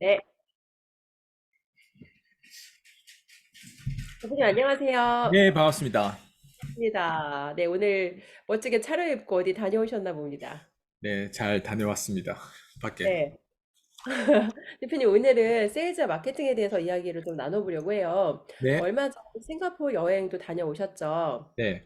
네, 선생님 안녕하세요. 네, 반갑습니다. 반갑습니다. 네, 오늘 멋지게 차려입고 어디 다녀오셨나 봅니다. 네, 잘 다녀왔습니다. 밖에. 네, 대표님 오늘은 세일즈 마케팅에 대해서 이야기를 좀 나눠보려고 해요. 네, 얼마 전에 싱가포르 여행도 다녀오셨죠? 네.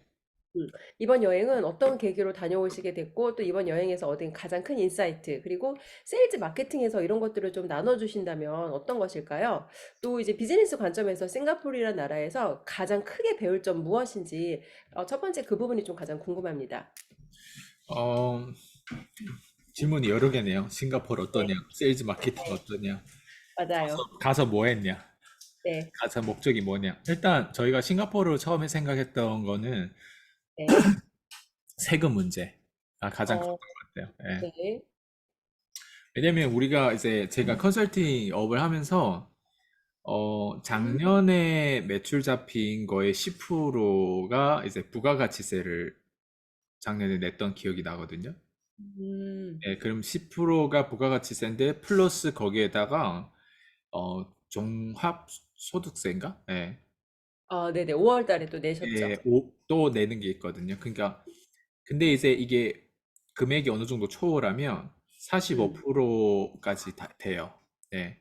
음, 이번 여행은 어떤 계기로 다녀오시게 됐고, 또 이번 여행에서 얻은 가장 큰 인사이트, 그리고 세일즈 마케팅에서 이런 것들을 좀 나눠주신다면 어떤 것일까요? 또 이제 비즈니스 관점에서 싱가포르라는 나라에서 가장 크게 배울 점 무엇인지, 어, 첫 번째 그 부분이 좀 가장 궁금합니다. 어, 질문이 여러 개네요. 싱가포르 어떠냐? 네, 세일즈 마케팅 어떠냐? 가서, 맞아요. 가서 뭐 했냐? 네, 가서 목적이 뭐냐? 일단 저희가 싱가포르 처음에 생각했던 거는 네, 세금 문제가 가장 컸던 어, 것 같아요. 예. 네, 왜냐면 우리가 이제 제가 컨설팅 업을 하면서 어, 음, 작년에 매출 잡힌 거의 10%가 이제 부가가치세를 작년에 냈던 기억이 나거든요. 음, 예, 그럼 10%가 부가가치세인데 플러스 거기에다가 어, 종합 소득세인가? 예. 어, 네네, 5월 달에 또 내셨죠? 예, 오, 또 내는 게 있거든요. 그러니까 근데 이제 이게 금액이 어느 정도 초월하면 음, 45%까지 다 돼요. 예.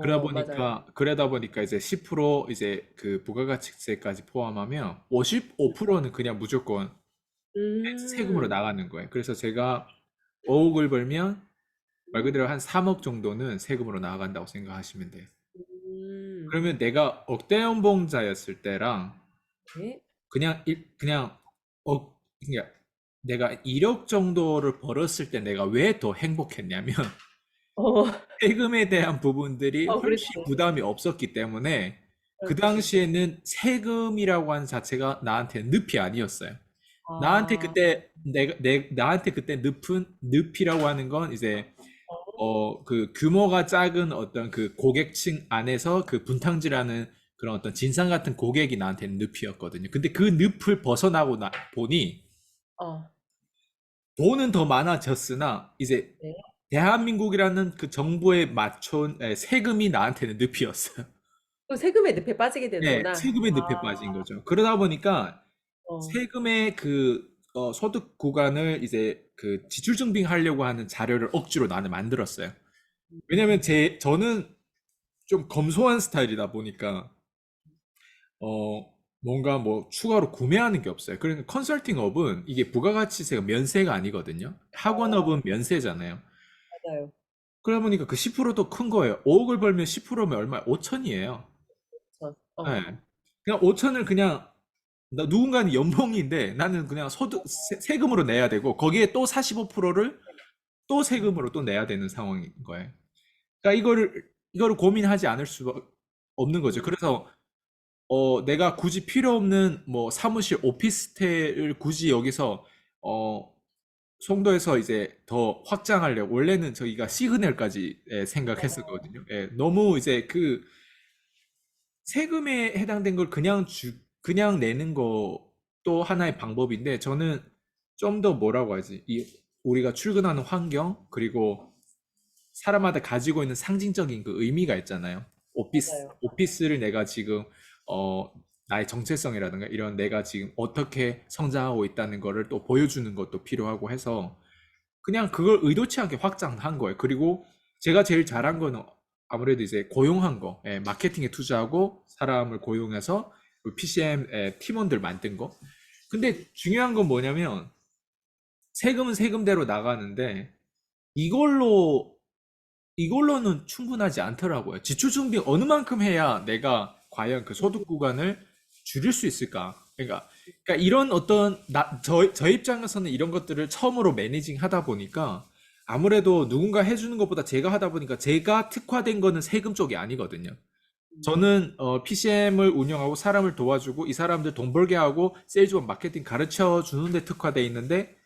그러다 어, 맞아요. 보니까 그러다 보니까 이제 10% 이제 그 부가가치세까지 포함하면 55%는 그냥 무조건 세금으로 음, 나가는 거예요. 그래서 제가 5억을 벌면 말 그대로 한 3억 정도는 세금으로 나간다고 생각하시면 돼요. 음, 그러면 내가 억대 연봉자였을 때랑 네, 그냥 일, 그냥 어 그냥 내가 1억 정도를 벌었을 때 내가 왜 더 행복했냐면 어, 세금에 대한 부분들이 어, 훨씬 그렇지. 부담이 없었기 때문에 그 그렇지. 당시에는 세금이라고 하는 자체가 나한테 늪이 아니었어요. 나한테 아, 그때 내가 내 나한테 그때 늪은 늪이라고 하는 건 이제 어 그 규모가 작은 어떤 그 고객층 안에서 그 분탕질하는 그런 어떤 진상 같은 고객이 나한테는 늪이었거든요. 근데 그 늪을 벗어나고 나 보니 어, 돈은 더 많아졌으나 이제 네. 대한민국이라는 그 정부에 맞춘 에, 세금이 나한테는 늪이었어요. 또 세금의 늪에 빠지게 네, 되는구나. 세금의 늪에 빠진 거죠. 그러다 보니까 어, 세금의 그 어, 소득 구간을 이제 그 지출 증빙 하려고 하는 자료를 억지로 나는 만들었어요. 왜냐면 제 저는 좀 검소한 스타일이다 보니까 어 뭔가 뭐 추가로 구매하는 게 없어요. 그러니까 컨설팅 업은 이게 부가가치세가 면세가 아니거든요. 어, 학원업은 면세잖아요. 맞아요. 그러다 보니까 그 10%도 큰 거예요. 5억을 벌면 10%면 얼마? 5천이에요. 저, 네. 어, 그냥 5천을 그냥 나- 누군가는 연봉인데 나는 그냥 소득 세, 세금으로 내야 되고 거기에 또 45%를 또 세금으로 또 내야 되는 상황인 거예요. 그러니까 이거를 이거를 고민하지 않을 수 없는 거죠. 음, 그래서 어 내가 굳이 필요 없는 뭐 사무실 오피스텔을 굳이 여기서 어 송도에서 이제 더 확장하려고 원래는 저희가 시그널까지 예, 어, 생각했었거든요. 예, 너무 이제 그 세금에 해당된 걸 그냥 주, 그냥 내는 것도 하나의 방법인데 저는 좀 더 뭐라고 하지? 이 우리가 출근하는 환경 그리고 사람마다 가지고 있는 상징적인 그 의미가 있잖아요. 오피스 맞아요. 오피스를 내가 지금 어 나의 정체성이라든가 이런 내가 지금 어떻게 성장하고 있다는 거를 또 보여주는 것도 필요하고 해서 그냥 그걸 의도치 않게 확장한 거예요. 그리고 제가 제일 잘한 거는 아무래도 이제 고용한 거, 예, 마케팅에 투자하고 사람을 고용해서 PCM 에, 팀원들 만든 거. 근데 중요한 건 뭐냐면 세금은 세금대로 나가는데 이걸로 이걸로는 충분하지 않더라고요. 지출 준비 어느 만큼 해야 내가 과연 그 소득 구간을 줄일 수 있을까? 그러니까, 그러니까 이런 어떤 나, 저, 저 입장에서는 이런 것들을 처음으로 매니징 하다 보니까 아무래도 누군가 해주는 것보다 제가 하다 보니까 제가 특화된 거는 세금 쪽이 아니거든요. 음, 저는 어, PCM을 운영하고 사람을 도와주고 이 사람들 돈 벌게 하고 세일즈원 마케팅 가르쳐 주는 데 특화돼 있는데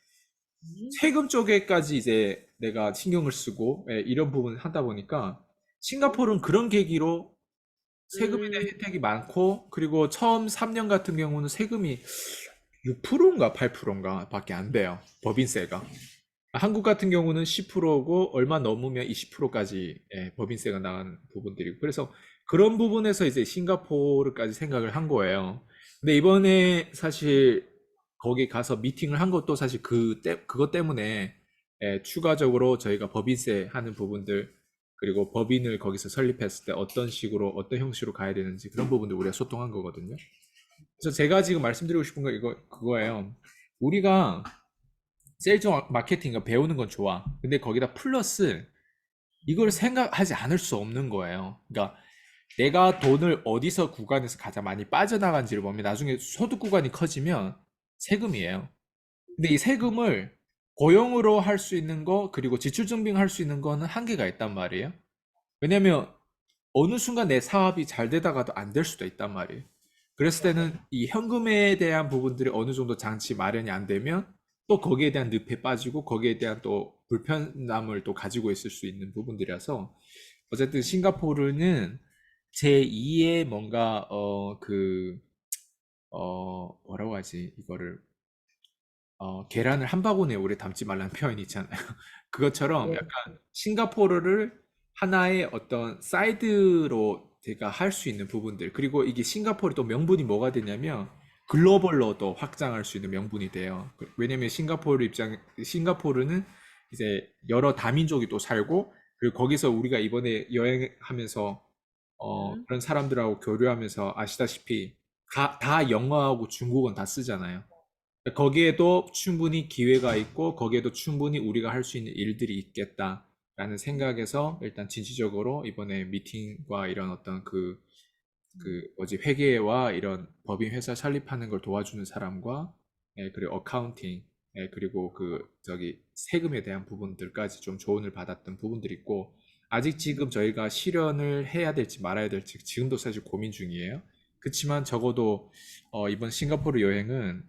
음, 세금 쪽에까지 이제 내가 신경을 쓰고 예, 이런 부분을 하다 보니까 싱가포르는 그런 계기로 세금에 대한 음, 혜택이 많고 그리고 처음 3년 같은 경우는 세금이 6%인가 8%인가 밖에 안 돼요. 법인세가. 한국 같은 경우는 10%고 얼마 넘으면 20%까지 예, 법인세가 나가는 부분들이고 그래서 그런 부분에서 이제 싱가포르까지 생각을 한 거예요. 근데 이번에 사실 거기 가서 미팅을 한 것도 사실 그 때, 그것 때문에 예, 추가적으로 저희가 법인세 하는 부분들 그리고 법인을 거기서 설립했을 때 어떤 식으로 어떤 형식으로 가야 되는지 그런 부분들 우리가 소통한 거거든요. 그래서 제가 지금 말씀드리고 싶은 거 이거 그거예요. 우리가 세일즈 마케팅을 배우는 건 좋아. 근데 거기다 플러스 이걸 생각하지 않을 수 없는 거예요. 그러니까 내가 돈을 어디서 구간에서 가장 많이 빠져나간지를 보면 나중에 소득 구간이 커지면 세금이에요. 근데 이 세금을 고용으로 할 수 있는 거 그리고 지출 증빙할 수 있는 거는 한계가 있단 말이에요. 왜냐면 어느 순간 내 사업이 잘 되다가도 안 될 수도 있단 말이에요. 그랬을 때는 이 현금에 대한 부분들이 어느 정도 장치 마련이 안 되면 또 거기에 대한 늪에 빠지고 거기에 대한 또 불편함을 또 가지고 있을 수 있는 부분들이라서 어쨌든 싱가포르는 제2의 뭔가 어 그 어 뭐라고 하지 이거를 어 계란을 한 바구니에 오래 담지 말라는 표현이 있잖아요. 그것처럼 네. 약간 싱가포르를 하나의 어떤 사이드로 제가 할 수 있는 부분들 그리고 이게 싱가포르 또 명분이 뭐가 되냐면 글로벌로도 확장할 수 있는 명분이 돼요. 그- 왜냐면 싱가포르 입장 싱가포르는 이제 여러 다민족이 또 살고 그리고 거기서 우리가 이번에 여행하면서 어 음. 그런 사람들하고 교류하면서 아시다시피 다, 다 영어하고 중국어는 다 쓰잖아요. 거기에도 충분히 기회가 있고 거기에도 충분히 우리가 할 수 있는 일들이 있겠다라는 생각에서 일단 진취적으로 이번에 미팅과 이런 어떤 그, 그 뭐지 회계와 이런 법인 회사 설립하는 걸 도와주는 사람과 예, 그리고 어카운팅 예, 그리고 그 저기 세금에 대한 부분들까지 좀 조언을 받았던 부분들이 있고 아직 지금 저희가 실현을 해야 될지 말아야 될지 지금도 사실 고민 중이에요. 그렇지만 적어도 어, 이번 싱가포르 여행은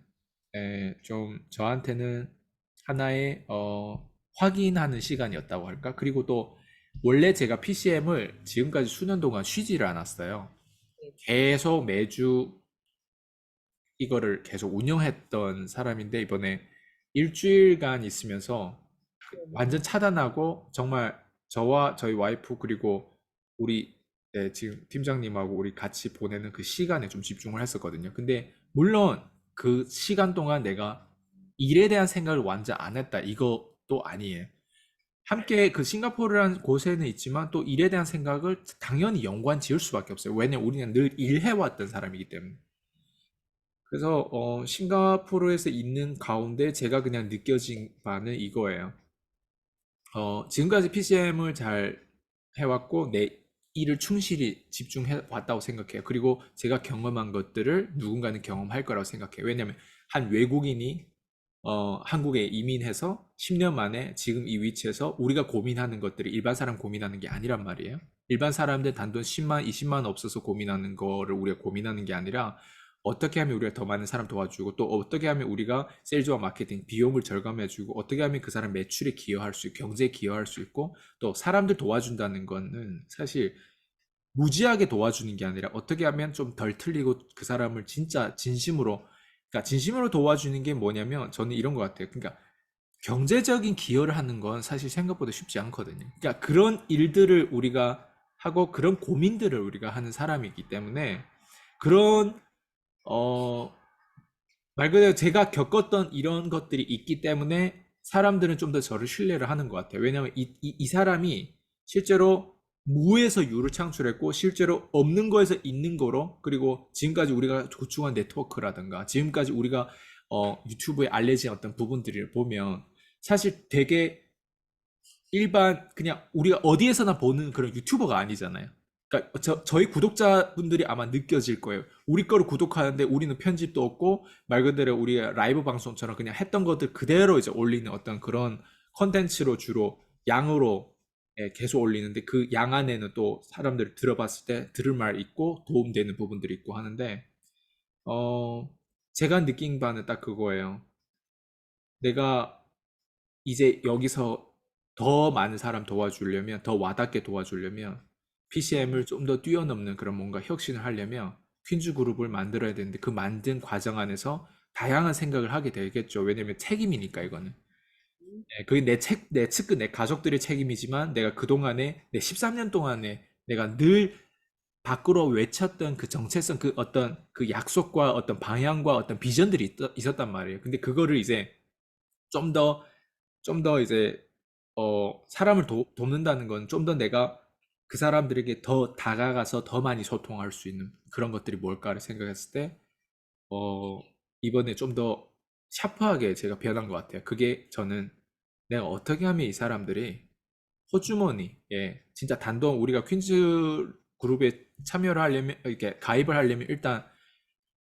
에, 좀 저한테는 하나의 어, 확인하는 시간이었다고 할까? 그리고 또 원래 제가 PCM을 지금까지 수년 동안 쉬지를 않았어요. 계속 매주 이거를 계속 운영했던 사람인데 이번에 일주일간 있으면서 완전 차단하고 정말 저와 저희 와이프 그리고 우리 네, 지금 팀장님하고 우리 같이 보내는 그 시간에 좀 집중을 했었거든요. 근데 물론 그 시간 동안 내가 일에 대한 생각을 완전 안 했다 이것도 아니에요. 함께 그 싱가포르라는 곳에는 있지만 또 일에 대한 생각을 당연히 연관 지을 수밖에 없어요. 왜냐면 우리는 늘 일해왔던 사람이기 때문에. 그래서 어, 싱가포르에서 있는 가운데 제가 그냥 느껴진 바는 이거예요. 어, 지금까지 PCM을 잘 해왔고 내 일을 충실히 집중해 왔다고 생각해요. 그리고 제가 경험한 것들을 누군가는 경험할 거라고 생각해요. 왜냐면 한 외국인이 어, 한국에 이민해서 10년 만에 지금 이 위치에서 우리가 고민하는 것들이 일반 사람 고민하는 게 아니란 말이에요. 일반 사람들 단돈 10만, 20만 없어서 고민하는 거를 우리가 고민하는 게 아니라 어떻게 하면 우리가 더 많은 사람 도와주고 또 어떻게 하면 우리가 세일즈와 마케팅 비용을 절감해주고 어떻게 하면 그 사람 매출에 기여할 수 있고 경제에 기여할 수 있고 또 사람들 도와준다는 거는 사실 무지하게 도와주는 게 아니라 어떻게 하면 좀 덜 틀리고 그 사람을 진짜 진심으로 그러니까 진심으로 도와주는 게 뭐냐면 저는 이런 것 같아요. 그러니까 경제적인 기여를 하는 건 사실 생각보다 쉽지 않거든요. 그러니까 그런 일들을 우리가 하고 그런 고민들을 우리가 하는 사람이기 때문에 그런 어, 말 그대로 제가 겪었던 이런 것들이 있기 때문에 사람들은 좀 더 저를 신뢰를 하는 것 같아요. 왜냐하면 이, 이, 이 사람이 실제로 무에서 유를 창출했고 실제로 없는 거에서 있는 거로 그리고 지금까지 우리가 구축한 네트워크라든가 지금까지 우리가 어, 유튜브에 알려진 어떤 부분들을 보면 사실 되게 일반 그냥 우리가 어디에서나 보는 그런 유튜버가 아니잖아요. 그러니까 저, 저희 구독자분들이 아마 느껴질 거예요. 우리 거를 구독하는데 우리는 편집도 없고 말 그대로 우리가 라이브 방송처럼 그냥 했던 것들 그대로 이제 올리는 어떤 그런 컨텐츠로 주로 양으로 예, 계속 올리는데 그 양 안에는 또 사람들이 들어봤을 때 들을 말 있고 도움되는 부분들이 있고 하는데 어 제가 느낀 바는 딱 그거예요. 내가 이제 여기서 더 많은 사람 도와주려면 더 와닿게 도와주려면 PCM을 좀 더 뛰어넘는 그런 뭔가 혁신을 하려면 퀸즈 그룹을 만들어야 되는데 그 만든 과정 안에서 다양한 생각을 하게 되겠죠. 왜냐면 책임이니까 이거는. 예, 그게 내 책, 내 측근, 내 가족들의 책임이지만 내가 그동안에 내 13년 동안에 내가 늘 밖으로 외쳤던 그 정체성, 그 어떤 그 약속과 어떤 방향과 어떤 비전들이 있, 있었단 말이에요. 근데 그거를 이제 좀 더, 좀 더 이제, 어, 사람을 도, 돕는다는 건 좀 더 내가 그 사람들에게 더 다가가서 더 많이 소통할 수 있는 그런 것들이 뭘까를 생각했을 때, 어, 이번에 좀 더 샤프하게 제가 변한 것 같아요. 그게 저는 내가 어떻게 하면 이 사람들이 호주머니, 예, 진짜 단독 우리가 퀸즈 그룹에 참여를 하려면, 이렇게 가입을 하려면 일단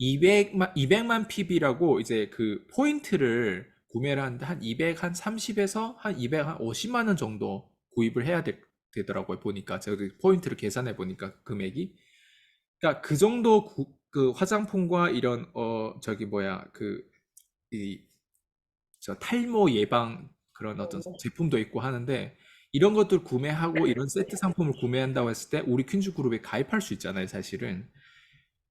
200만, 200만 PB라고 이제 그 포인트를 구매를 하는데 한 200, 한 30에서 한 200, 한 50만 원 정도 구입을 해야 되, 되더라고요. 보니까. 제가 그 포인트를 계산해 보니까 금액이. 그러니까 그 정도 구- 그 화장품과 이런, 어, 저기 뭐야, 그, 이, 저 탈모 예방 그런 어떤 어, 제품도 있고 하는데 이런 것들 구매하고 이런 세트 상품을 구매한다고 했을 때 우리 퀸즈 그룹에 가입할 수 있잖아요, 사실은.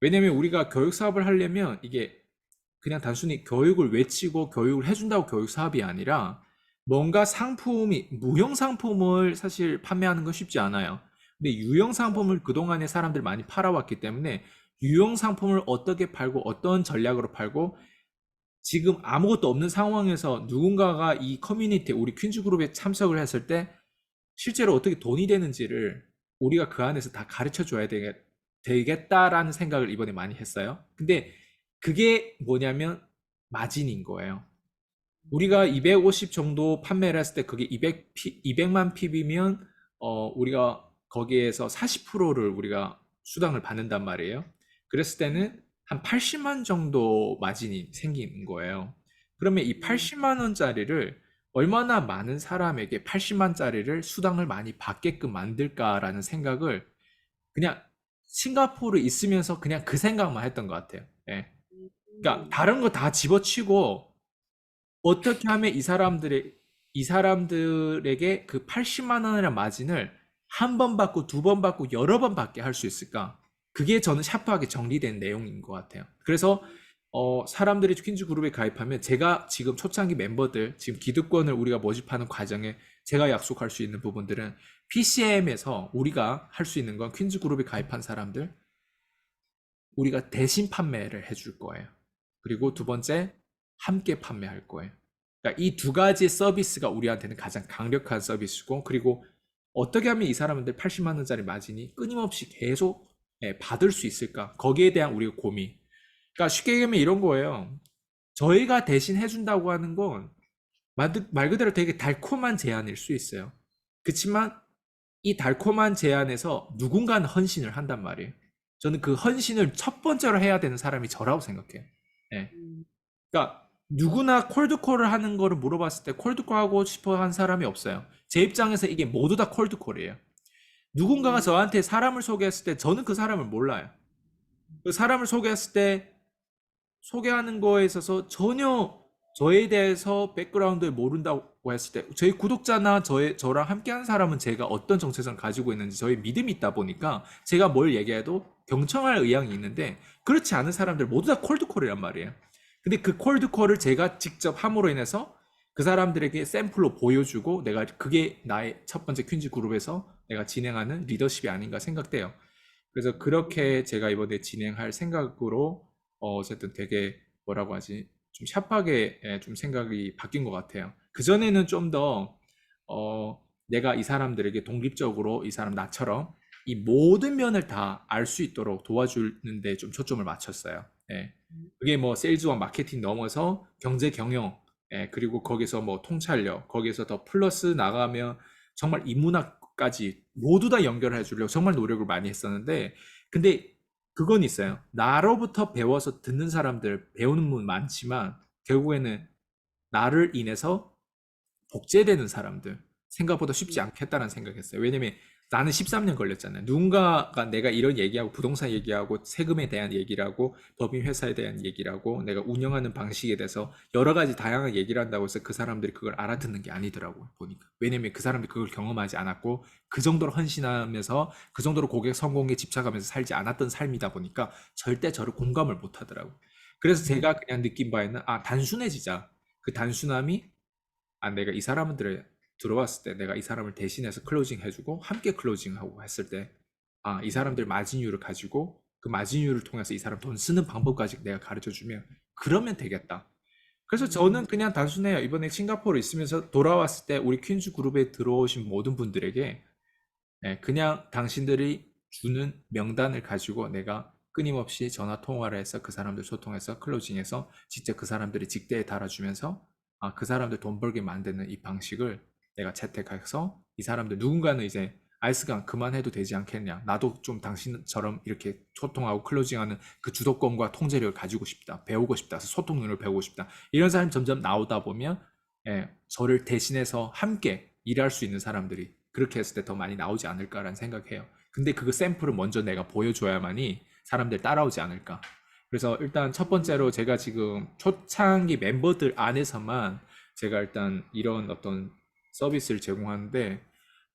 왜냐면 우리가 교육 사업을 하려면 이게 그냥 단순히 교육을 외치고 교육을 해준다고 교육 사업이 아니라 뭔가 상품이 무형 상품을 사실 판매하는 건 쉽지 않아요. 근데 유형 상품을 그동안에 사람들 많이 팔아왔기 때문에 유형 상품을 어떻게 팔고 어떤 전략으로 팔고 지금 아무것도 없는 상황에서 누군가가 이 커뮤니티, 우리 퀸즈 그룹에 참석을 했을 때 실제로 어떻게 돈이 되는지를 우리가 그 안에서 다 가르쳐 줘야 되겠, 되겠다라는 생각을 이번에 많이 했어요. 근데 그게 뭐냐면 마진인 거예요. 우리가 250 정도 판매를 했을 때 그게 200, 200만 PB면 어, 우리가 거기에서 40%를 우리가 수당을 받는단 말이에요. 그랬을 때는 한 80만 정도 마진이 생기는 거예요. 그러면 이 80만 원짜리를 얼마나 많은 사람에게 80만짜리를 수당을 많이 받게끔 만들까라는 생각을 그냥 싱가포르에 있으면서 그냥 그 생각만 했던 것 같아요. 예. 그러니까 다른 거 다 집어치고 어떻게 하면 이 사람들의 이 사람들에게 그 80만 원이라는 마진을 한 번 받고 두 번 받고 여러 번 받게 할 수 있을까? 그게 저는 샤프하게 정리된 내용인 것 같아요. 그래서 어, 사람들이 퀸즈 그룹에 가입하면 제가 지금 초창기 멤버들 지금 기득권을 우리가 모집하는 과정에 제가 약속할 수 있는 부분들은 PCM에서 우리가 할 수 있는 건 퀸즈 그룹에 가입한 사람들 우리가 대신 판매를 해줄 거예요. 그리고 두 번째 함께 판매할 거예요. 그러니까 이 두 가지 서비스가 우리한테는 가장 강력한 서비스고 그리고 어떻게 하면 이 사람들 80만 원짜리 마진이 끊임없이 계속 예, 받을 수 있을까? 거기에 대한 우리가 고민. 그러니까 쉽게 얘기하면 이런 거예요. 저희가 대신 해준다고 하는 건 말 그대로 되게 달콤한 제안일 수 있어요. 그렇지만 이 달콤한 제안에서 누군가는 헌신을 한단 말이에요. 저는 그 헌신을 첫 번째로 해야 되는 사람이 저라고 생각해요. 예. 음, 그러니까 누구나 콜드콜을 하는 거를 물어봤을 때 콜드콜 하고 싶어 한 사람이 없어요. 제 입장에서 이게 모두 다 콜드콜이에요. 누군가가 음, 저한테 사람을 소개했을 때 저는 그 사람을 몰라요. 그 사람을 소개했을 때 소개하는 거에 있어서 전혀 저에 대해서 백그라운드에 모른다고 했을 때 저희 구독자나 저의 저랑 함께한 사람은 제가 어떤 정체성을 가지고 있는지 저희 믿음이 있다 보니까 제가 뭘 얘기해도 경청할 의향이 있는데 그렇지 않은 사람들 모두 다 콜드콜이란 말이에요. 근데 그 콜드콜을 제가 직접 함으로 인해서 그 사람들에게 샘플로 보여주고 내가 그게 나의 첫 번째 퀸즈 그룹에서 내가 진행하는 리더십이 아닌가 생각돼요. 그래서 그렇게 제가 이번에 진행할 생각으로 어, 어쨌든 되게 뭐라고 하지? 좀 샤프하게 예, 좀 생각이 바뀐 것 같아요. 그 전에는 좀 더, 어, 내가 이 사람들에게 독립적으로 이 사람 나처럼 이 모든 면을 다 알 수 있도록 도와주는데 좀 초점을 맞췄어요. 예. 그게 뭐 세일즈와 마케팅 넘어서 경제 경영, 예, 그리고 거기서 뭐 통찰력, 거기서 더 플러스 나가면 정말 인문학 까지 모두 다 연결해 주려고 정말 노력을 많이 했었는데, 근데 그건 있어요. 나로부터 배워서 듣는 사람들, 배우는 분 많지만, 결국에는 나를 인해서 복제되는 사람들, 생각보다 쉽지 않겠다는 생각했어요. 왜냐면 나는 13년 걸렸잖아요. 누군가가 내가 이런 얘기하고 부동산 얘기하고 세금에 대한 얘기를 하고 법인 회사에 대한 얘기를 하고 내가 운영하는 방식에 대해서 여러 가지 다양한 얘기를 한다고 해서 그 사람들이 그걸 알아듣는 게 아니더라고요. 보니까. 왜냐면 그 사람들이 그걸 경험하지 않았고 그 정도로 헌신하면서 그 정도로 고객 성공에 집착하면서 살지 않았던 삶이다 보니까 절대 저를 공감을 못 하더라고요. 그래서 제가 그냥 느낀 바에는 아, 단순해지자. 그 단순함이 아, 내가 이 사람들을 들어왔을 때 내가 이 사람을 대신해서 클로징 해주고 함께 클로징하고 했을 때, 아, 이 사람들 마진율을 가지고 그 마진율을 통해서 이 사람 돈 쓰는 방법까지 내가 가르쳐 주면 그러면 되겠다. 그래서 저는 그냥 단순해요. 이번에 싱가포르 있으면서 돌아왔을 때 우리 퀸즈 그룹에 들어오신 모든 분들에게 예, 그냥 당신들이 주는 명단을 가지고 내가 끊임없이 전화 통화를 해서 그 사람들 소통해서 클로징해서 직접 그 사람들이 직대에 달아주면서 아, 그 사람들 돈 벌게 만드는 이 방식을 내가 채택해서 이 사람들 누군가는 이제 아이스강 그만해도 되지 않겠냐. 나도 좀 당신처럼 이렇게 소통하고 클로징하는 그 주도권과 통제력을 가지고 싶다. 배우고 싶다. 소통력을 배우고 싶다. 이런 사람이 점점 나오다 보면 예, 저를 대신해서 함께 일할 수 있는 사람들이 그렇게 했을 때 더 많이 나오지 않을까라는 생각해요. 근데 그 샘플을 먼저 내가 보여줘야만이 사람들 따라오지 않을까. 그래서 일단 첫 번째로 제가 지금 초창기 멤버들 안에서만 제가 일단 이런 어떤 서비스를 제공하는데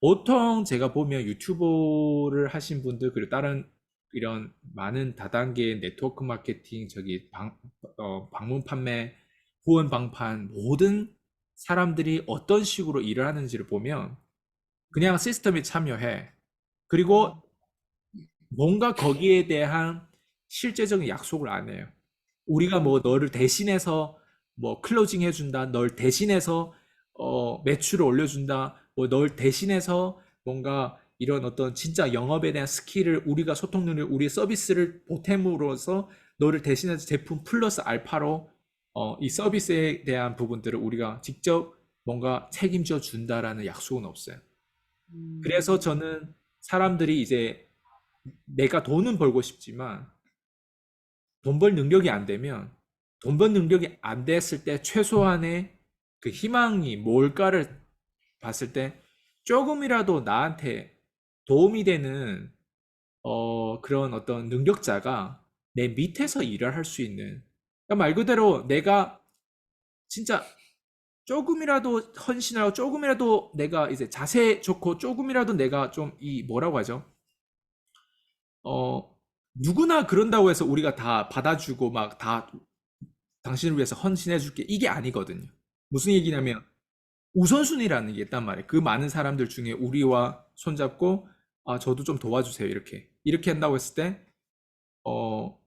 보통 제가 보면 유튜브를 하신 분들 그리고 다른 이런 많은 다단계 네트워크 마케팅 저기 방, 어, 방문 판매 후원 방판 모든 사람들이 어떤 식으로 일을 하는지를 보면 그냥 시스템에 참여해 그리고 뭔가 거기에 대한 실제적인 약속을 안 해요. 우리가 뭐 너를 대신해서 뭐 클로징 해준다, 널 대신해서 어, 매출을 올려준다, 뭐 널 대신해서 뭔가 이런 어떤 진짜 영업에 대한 스킬을 우리가 소통 능력, 우리의 서비스를 보탬으로써 너를 대신해서 제품 플러스 알파로 어, 이 서비스에 대한 부분들을 우리가 직접 뭔가 책임져 준다라는 약속은 없어요. 음. 그래서 저는 사람들이 이제 내가 돈은 벌고 싶지만 돈 벌 능력이 안 되면 돈 벌 능력이 안 됐을 때 최소한의 그 희망이 뭘까를 봤을 때 조금이라도 나한테 도움이 되는 어 그런 어떤 능력자가 내 밑에서 일을 할 수 있는 그러니까 말 그대로 내가 진짜 조금이라도 헌신하고 조금이라도 내가 이제 자세 좋고 조금이라도 내가 좀 이 뭐라고 하죠? 어 누구나 그런다고 해서 우리가 다 받아주고 막 다 당신을 위해서 헌신해 줄게 이게 아니거든요. 무슨 얘기냐면 우선순위라는 게 있단 말이에요. 그 많은 사람들 중에 우리와 손잡고 아 저도 좀 도와주세요 이렇게 이렇게 한다고 했을 때 어,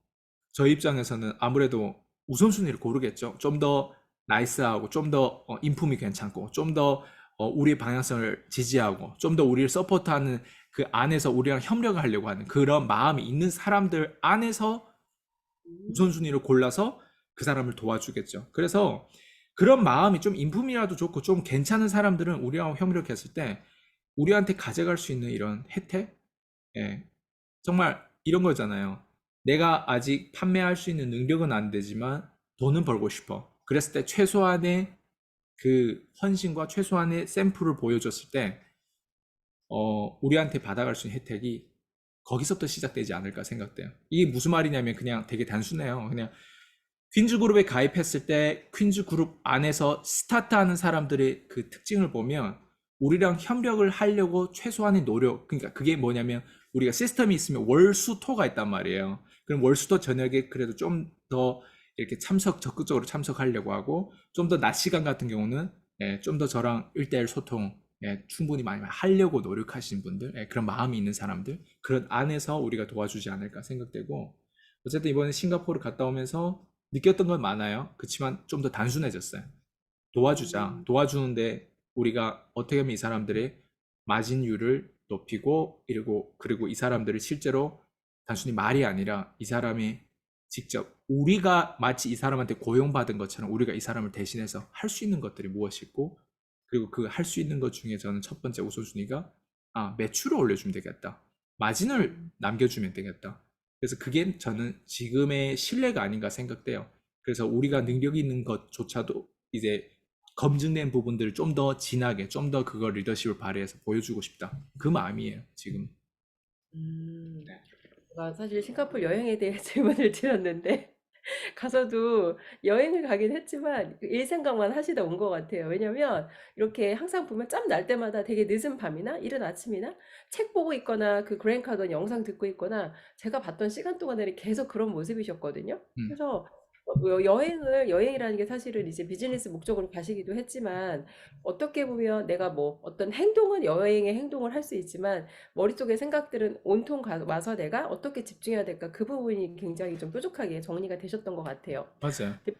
저희 입장에서는 아무래도 우선순위를 고르겠죠. 좀 더 나이스하고 좀더 어, 인품이 괜찮고 좀더 어, 우리의 방향성을 지지하고 좀 더 우리를 서포트하는 그 안에서 우리랑 협력을 하려고 하는 그런 마음이 있는 사람들 안에서 우선순위를 골라서 그 사람을 도와주겠죠. 그래서 그런 마음이 좀 인품이라도 좋고 좀 괜찮은 사람들은 우리하고 협력했을 때 우리한테 가져갈 수 있는 이런 혜택? 예. 정말 이런 거잖아요. 내가 아직 판매할 수 있는 능력은 안 되지만 돈은 벌고 싶어. 그랬을 때 최소한의 그 헌신과 최소한의 샘플을 보여줬을 때, 어, 우리한테 받아갈 수 있는 혜택이 거기서부터 시작되지 않을까 생각돼요. 이게 무슨 말이냐면 그냥 되게 단순해요. 그냥 퀸즈 그룹에 가입했을 때 퀸즈 그룹 안에서 스타트하는 사람들의 그 특징을 보면 우리랑 협력을 하려고 최소한의 노력, 그러니까 그게 뭐냐면 우리가 시스템이 있으면 월수토가 있단 말이에요. 그럼 월수토 저녁에 그래도 좀 더 이렇게 참석, 적극적으로 참석하려고 하고 좀 더 낮 시간 같은 경우는 예, 좀 더 저랑 1대1 소통 예, 충분히 많이 하려고 노력하시는 분들, 예, 그런 마음이 있는 사람들, 그런 안에서 우리가 도와주지 않을까 생각되고, 어쨌든 이번에 싱가포르 갔다 오면서 느꼈던 건 많아요. 그렇지만 좀 더 단순해졌어요. 도와주자. 음. 도와주는데 우리가 어떻게 하면 이 사람들의 마진율을 높이고 그리고 그리고 이 사람들을 실제로 단순히 말이 아니라 이 사람이 직접 우리가 마치 이 사람한테 고용받은 것처럼 우리가 이 사람을 대신해서 할 수 있는 것들이 무엇이고 그리고 그 할 수 있는 것 중에 저는 첫 번째 우선순위가 아 매출을 올려주면 되겠다. 마진을 남겨주면 되겠다. 그래서 그게 저는 지금의 신뢰가 아닌가 생각돼요. 그래서 우리가 능력 있는 것조차도 이제 검증된 부분들을 좀 더 진하게, 좀 더 그걸 리더십을 발휘해서 보여주고 싶다. 그 마음이에요, 지금. 음, 네. 제가 사실 싱가포르 여행에 대해 질문을 드렸는데 가서도 여행을 가긴 했지만 그일 생각만 하시다 온 것 같아요. 왜냐면 이렇게 항상 보면 짬 날 때마다 되게 늦은 밤이나 이른 아침이나 책 보고 있거나 그 그랜카던 영상 듣고 있거나 제가 봤던 시간 동안에는 계속 그런 모습이셨거든요. 음. 그래서 여행을 여행이라는 게 사실은 이제 비즈니스 목적으로 가시기도 했지만 어떻게 보면 내가 뭐 어떤 행동은 여행의 행동을 할 수 있지만 머릿속의 생각들은 온통 가, 와서 내가 어떻게 집중해야 될까 그 부분이 굉장히 좀 뾰족하게 정리가 되셨던 것 같아요. 맞아요.